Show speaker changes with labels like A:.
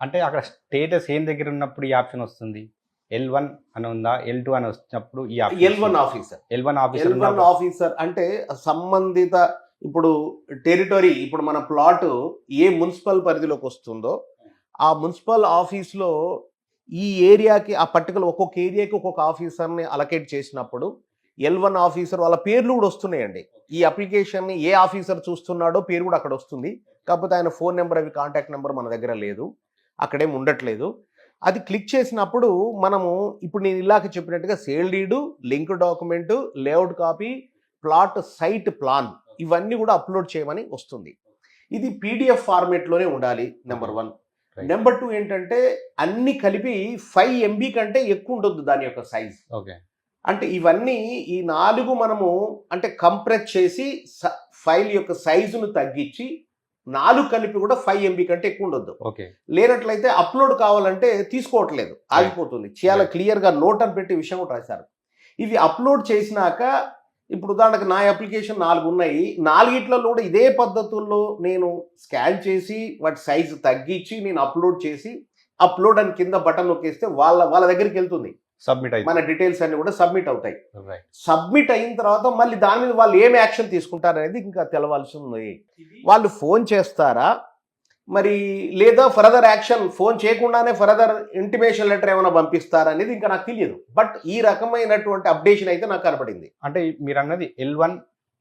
A: అంటే అక్కడ స్టేటస్ ఏం దగ్గర ఉన్నప్పుడు ఈ ఆప్షన్ వస్తుంది? ఎల్ వన్ అని ఉందా? ఎల్ టూ అని వచ్చినప్పుడు ఈ
B: L one officer
A: L one officer
B: L one officer అంటే సంబంధిత ఇప్పుడు టెరిటరీ ఇప్పుడు మన ప్లాట్ ఏ మున్సిపల్ పరిధిలోకి వస్తుందో ఆ మున్సిపల్ ఆఫీస్లో ఈ ఏరియాకి ఆ పర్టికులర్ ఒక్కొక్క ఏరియాకి ఒక్కొక్క ఆఫీసర్ని అలకేట్ చేసినప్పుడు ఎల్ వన్ ఆఫీసర్ వాళ్ళ పేర్లు కూడా వస్తున్నాయండి. ఈ అప్లికేషన్ని ఏ ఆఫీసర్ చూస్తున్నాడో పేరు కూడా అక్కడ వస్తుంది. కాకపోతే ఆయన ఫోన్ నెంబర్ అవి కాంటాక్ట్ నెంబర్ మన దగ్గర లేదు. అక్కడేం ఉండట్లేదు. అది క్లిక్ చేసినప్పుడు మనము ఇప్పుడు నేను ఇలాగ చెప్పినట్టుగా sale deed link document layout copy plot site plan ఇవన్నీ కూడా అప్లోడ్ చేయమని వస్తుంది. ఇది పీడిఎఫ్ ఫార్మేట్లోనే ఉండాలి నెంబర్ వన్. నెంబర్ టూ ఏంటంటే అన్ని కలిపి ఫైవ్ ఎంబీ కంటే ఎక్కువ ఉండొద్దు దాని యొక్క సైజ్.
A: ఓకే.
B: అంటే ఇవన్నీ ఈ నాలుగు మనము అంటే కంప్రెస్ చేసి ఫైల్ యొక్క సైజును తగ్గించి నాలుగు కలిపి కూడా ఫైవ్ ఎంబీ కంటే ఎక్కువ ఉండొద్దు
A: ఓకే.
B: లేనట్లయితే అప్లోడ్ కావాలంటే తీసుకోవట్లేదు ఆగిపోతుంది. చాలా. క్లియర్గా నోట్ అని పెట్టి విషయం కూడా రాశారు. ఇవి అప్లోడ్ చేసినాక ఇప్పుడు ఉదాహరణకు నా అప్లికేషన్ నాలుగు ఉన్నాయి. నాలుగిట్లలో కూడా ఇదే పద్ధతుల్లో నేను స్కాన్ చేసి వాటి సైజు తగ్గించి నేను అప్లోడ్ చేసి అప్లోడ్ అని కింద బటన్ నొక్కేస్తే వాళ్ళ వాళ్ళ దగ్గరికి వెళ్తుంది.
A: సబ్మిట్
B: మన
A: అయితే
B: డీటెయిల్స్ అన్ని కూడా సబ్మిట్ అవుతాయి.
A: రైట్
B: సబ్మిట్ అయిన తర్వాత మళ్ళీ దాని మీద వాళ్ళు ఏం యాక్షన్ తీసుకుంటారు అనేది ఇంకా తెలవాల్సి ఉంది వాళ్ళు ఫోన్ చేస్తారా? మరి లేదా ఫర్దర్ యాక్షన్ ఫోన్ చేయకుండానే ఫర్దర్ ఇంటిమేషన్ లెటర్ ఏమైనా పంపిస్తారా అనేది ఇంకా నాకు తెలియదు. బట్ ఈ రకమైనటువంటి అప్డేషన్ అయితే నాకు కనపడింది.
A: అంటే మీరు అన్నది ఎల్ వన్